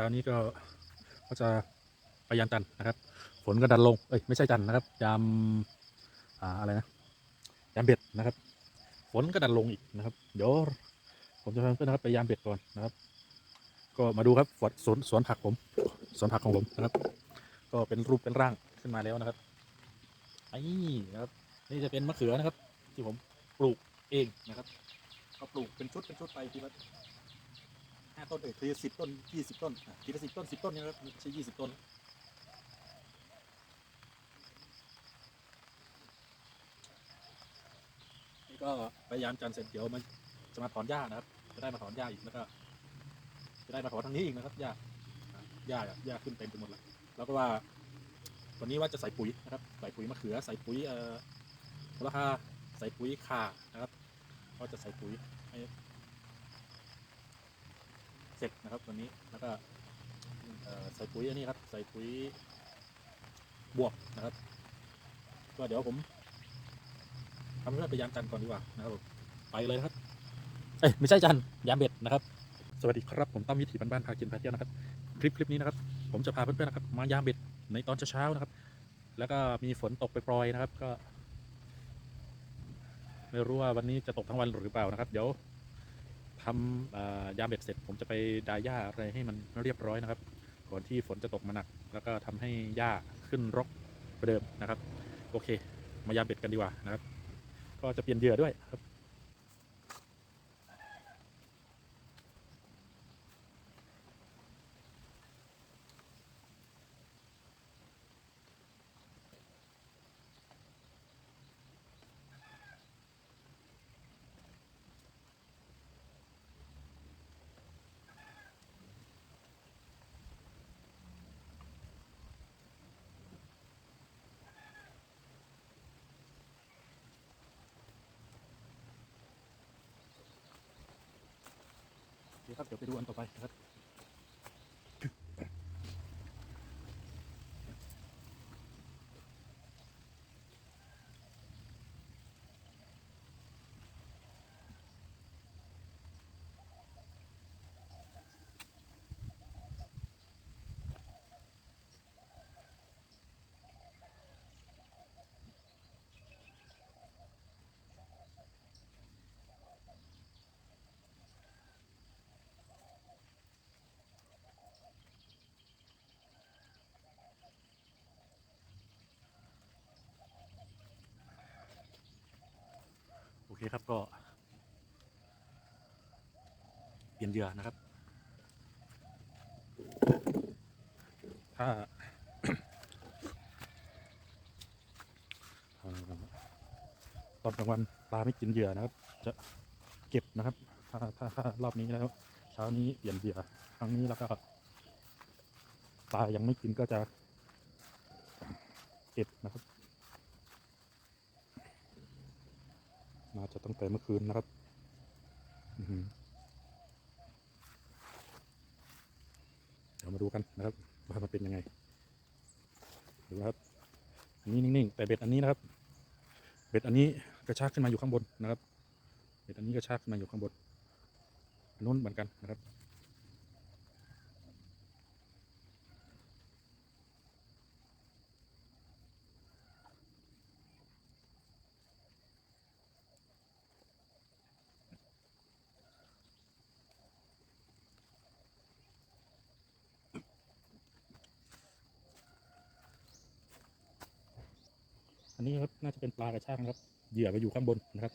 ช้านี้ก็ก็จะไปยามจันนะครับ ฝนก็ดันลง เอ้ยไม่ใช่จันนะครับ ยามอ่าอะไรนะ ยามเบ็ดนะครับ ฝนก็ดันลงอีกนะครับ เดี๋ยวผมจะพาเพื่อนนะครับไปยามเบ็ดก่อนนะครับ ก็มาดูครับสวนสวนสวนผักผมสวนผักของผมนะครับ ก็เป็นรูปเป็นร่างขึ้นมาแล้วนะครับไอ้นะครับนี่จะเป็นมะเขือนะครับ ที่ผมปลูกเองนะครับ ก็ปลูกเป็นชุดเป็นชุดไปทีละ ห้าต้นเอ้ยทีละสิบต้นยี่สิบต้นอะทีละสิบต้นสิบต้นเนี่ยนะครับไม่ใช่ยี่สิบต้น นี่ก็พยายามจันเสร็จเดี๋ยวมันจะมาถอนหญ้านะครับ จะได้มาถอนหญ้าอีกแล้วก็ จะได้มาถอนทางนี้อีกนะครับหญ้าอะหญ้าหญ้าขึ้นเต็มไปหมดเลยแล้วก็ว่า วันนี้ว่าจะใส่ปุ๋ยนะครับใส่ปุ๋ยมะเขือใส่ปุ๋ยเอ่อโหระพาใส่ปุ๋ยข่านะครับ ก็จะใส่ปุ๋ยให้ เสร็จนะครับวันนี้แล้วก็ใส่ปุ๋ยอันนี้ครับ ใส่ปุ๋ยบวกนะครับ ก็เดี๋ยวผมทำเรื่องไปยามจันทร์ก่อนดีกว่านะครับไปเลยครับ เอ้ยไม่ใช่จันทร์ยามเบ็ดนะครับ สวัสดีครับผมต้อมวิถีบ้านๆพากินพาเที่ยวนะครับ คลิปคลิปนี้นะครับ ผมจะพาเพื่อนๆนะครับ มายามเบ็ดในตอนเช้าๆนะครับ แล้วก็มีฝนตกไปปรยนะครับก็ ไม่รู้ว่าวันนี้จะตกทั้งวันหรือเปล่านะครับ เดี๋ยว ทำอ่ายามเบ็ดเสร็จ ผมจะไปดายหญ้าอะไรให้มันเรียบร้อยนะครับ ก่อนที่ฝนจะตกมาหนัก แล้วก็ทำให้หญ้าขึ้นรกกว่าเดิมนะครับ โอเค มายามเบ็ดกันดีกว่านะครับ ก็จะเปลี่ยนเหยื่อด้วยครับ เคครับเดี๋ยวไปดูอันต่อไปนะครับ เคครับก็ เปลี่ยนเหยื่อนะครับ ถ้าตอนกลางวันปลาไม่กินเหยื่อนะครับ จะเก็บนะครับ ถ้าถ้าถ้ารอบนี้แล้ว เช้านี้เปลี่ยนเหยื่อครั้งนี้แล้วก็ปลายังไม่กินก็จะเก็บนะครับ มาจะตั้งแต่เมื่อคืนนะครับเดี๋ยวมาดูกันนะครับว่ามันเป็นยังไงดูครับอันนี้นิ่งๆแต่เบ็ดอันนี้นะครับ เบ็ดอันนี้กระชากขึ้นมาอยู่ข้างบนนะครับเบ็ดอันนี้กระชากขึ้นมาอยู่ข้างบนนนู้นเหมือนกันนะครับ อันนี้ครับน่าจะเป็นปลากระชากนะครับ เหยื่อไปอยู่ข้างบนนะครับ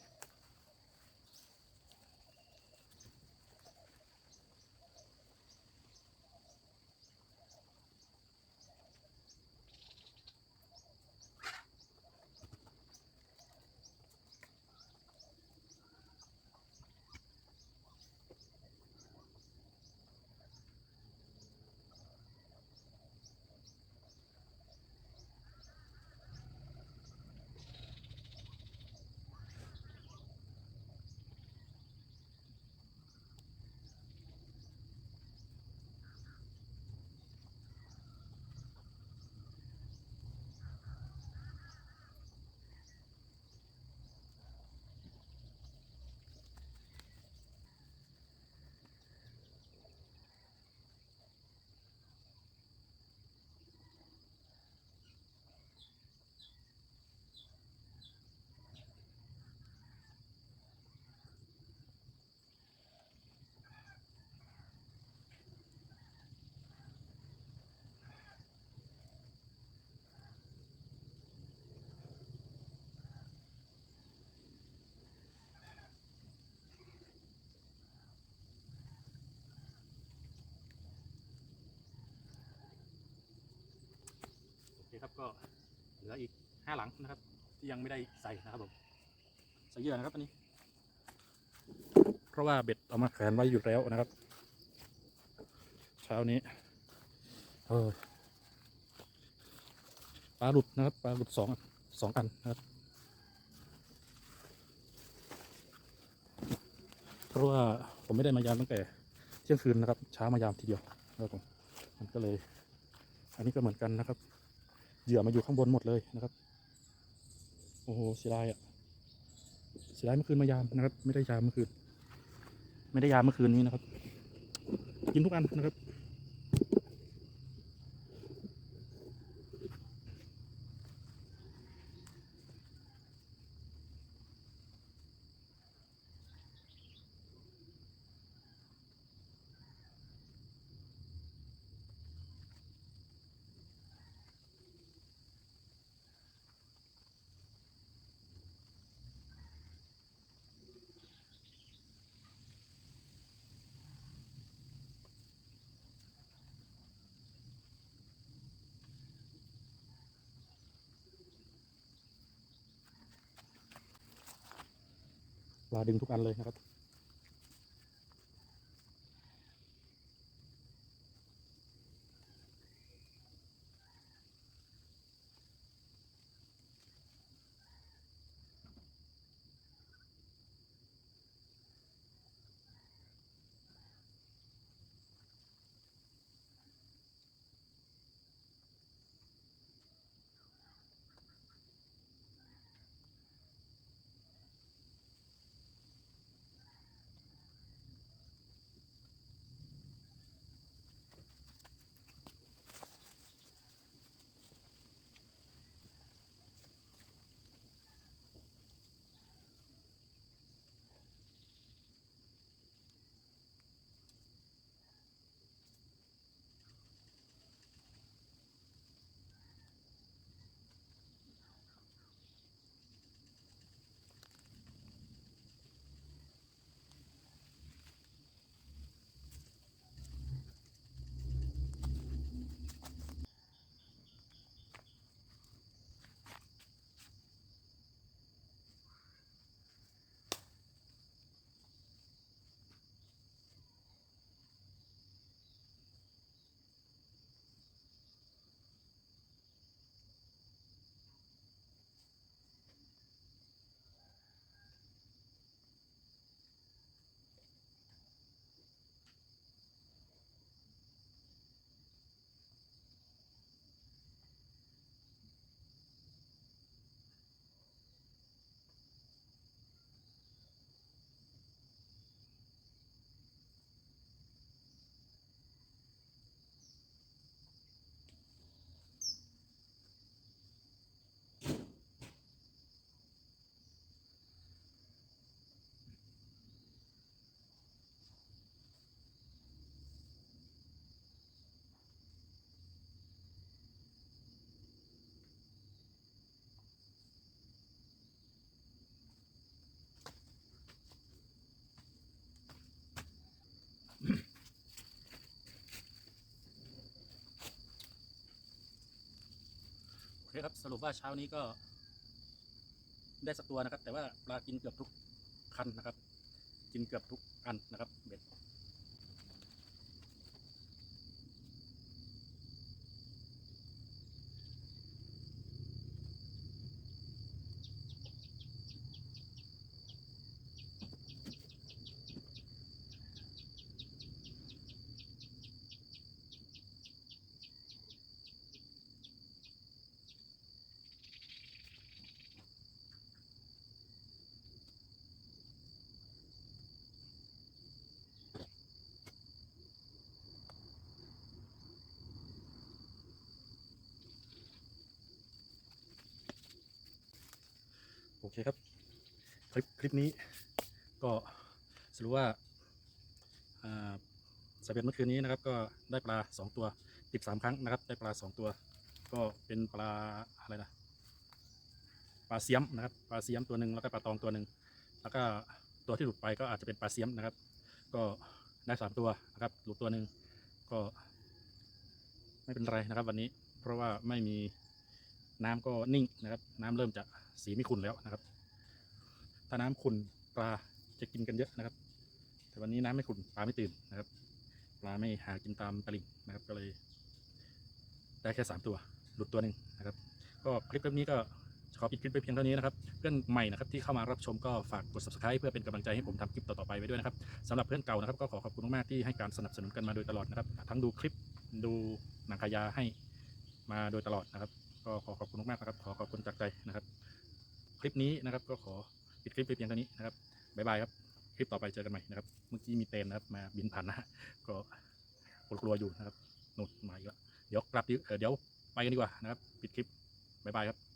นะครับ ก็เหลืออีกห้าหลังนะครับ ที่ยังไม่ได้ใส่นะครับผมใส่เยื่อนะครับอันนี้ เพราะว่าเบ็ดเอามาแขวนไว้อยู่แล้วนะครับ เช้านี้เออปลาหลุดนะครับปลาหลุดสองสองอันนะครับเพราะว่าผมไม่ได้มายามตั้งแต่เที่ยงคืนนะครับเช้ามายามทีเดียวนะครับผมมันก็เลย อันนี้ก็เหมือนกันนะครับ เหยื่อมาอยู่ข้างบนหมดเลยนะครับ โอ้โหเสียดายอะเสียดายเมื่อคืนมายามนะครับ ไม่ได้ยามเมื่อคืน ไม่ได้ยามเมื่อคืนนี้นะครับ กินทุกอันนะครับ ลาดึงทุกอันเลยนะครับ เคครับสรุปว่าเช้านี้ก็ ได้สักตัวนะครับ แต่ว่าปลากินเกือบทุกคันนะครับ กินเกือบทุกอันนะครับเบ็ด โอเคครับคลิปคลิปนี้ก็สรุปว่าอ่าสายเบ็ดเมื่อคืนนี้นะครับ ก็ได้ปลาสองตัวติดสามครั้งนะครับ ได้ปลาสองตัว ก็เป็นปลาอะไรนะปลาเสียมนะครับปลาเสียมตัวหนึ่งแล้วก็ปลาตองตัวหนึ่งแล้วก็ตัวที่หลุดไปก็อาจจะเป็นปลาเสียมนะครับ ก็ได้สามตัวนะครับ หลุดตัวหนึ่งก็ ไม่เป็นไรนะครับ วันนี้เพราะว่าไม่มี น้ำก็นิ่งนะครับ น้ำเริ่มจะสีไม่ขุ่นแล้วนะครับ ถ้าน้ำขุ่นปลาจะกินกันเยอะนะครับ แต่วันนี้น้ำไม่ขุ่นปลาไม่ตื่นนะครับ ปลาไม่หากินตามตลิ่งนะครับ ก็เลย ได้แค่สามตัวหลุดตัวหนึ่งนะครับ ก็คลิปนี้ก็ขอปิดคลิปไปเพียงเท่านี้นะครับ เพื่อนใหม่นะครับที่เข้ามารับชมก็ฝากกด subscribe เพื่อเป็นกำลังใจให้ผมทำคลิปต่อๆไปไว้ด้วยนะครับสำหรับเพื่อนเก่านะครับก็ขอขอบคุณมากๆที่ให้การสนับสนุนกันมาโดยตลอดนะครับ ทั้งดูคลิปดูหนังขายาให้มาโดยตลอดนะครับ ก็ขอขอบคุณมากนะครับ ขอขอบคุณจากใจนะครับ คลิปนี้นะครับก็ขอปิดคลิปไปเพียงเท่านี้นะครับบ๊ายบายครับ คลิปต่อไปเจอกันใหม่นะครับเมื่อกี้มีเตนนะครับมาบินผ่านนะก็กลัวอยู่นะครับหนุดมาอีกแล้วเดี๋ยวกลับเอ่อเดี๋ยวไปกันดีกว่านะครับ ปิดคลิปบ๊ายบายครับ